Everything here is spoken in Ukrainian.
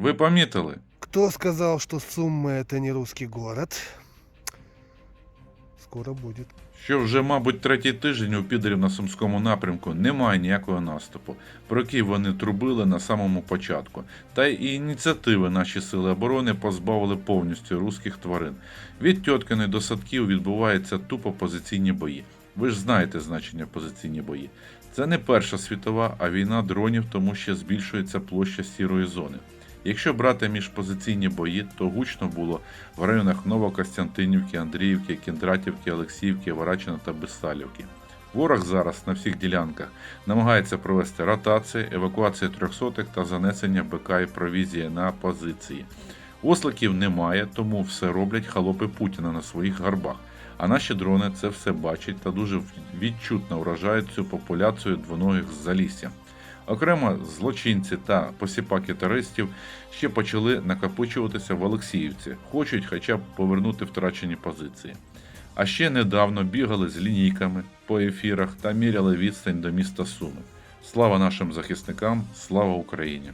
Ви помітили? Кто сказал, что Сумма это не русский город? Скоро будет. Що вже, мабуть, третій тиждень у підерів на Сумському напрямку немає ніякого наступу, про який вони трубили на самому початку. Та й ініціативи наші сили оборони позбавили повністю руських тварин. Від Тьоткини до садків відбуваються тупо позиційні бої. Ви ж знаєте значення позиційні бої. Це не Перша світова, а війна дронів, тому що збільшується площа сірої зони. Якщо брати міжпозиційні бої, то гучно було в районах Новокостянтинівки, Андріївки, Кіндратівки, Олексіївки, Варачина та Бессалівки. Ворог зараз на всіх ділянках намагається провести ротації, евакуацію трьохсотих та занесення БК і провізії на позиції. Осликів немає, тому все роблять халопи Путіна на своїх гарбах. А наші дрони це все бачать та дуже відчутно вражають цю популяцію двоногих з залісся. Окремо злочинці та посіпаки терористів ще почали накопичуватися в Олексіївці, хочуть хоча б повернути втрачені позиції. А ще недавно бігали з лінійками по ефірах та міряли відстань до міста Суми. Слава нашим захисникам, слава Україні!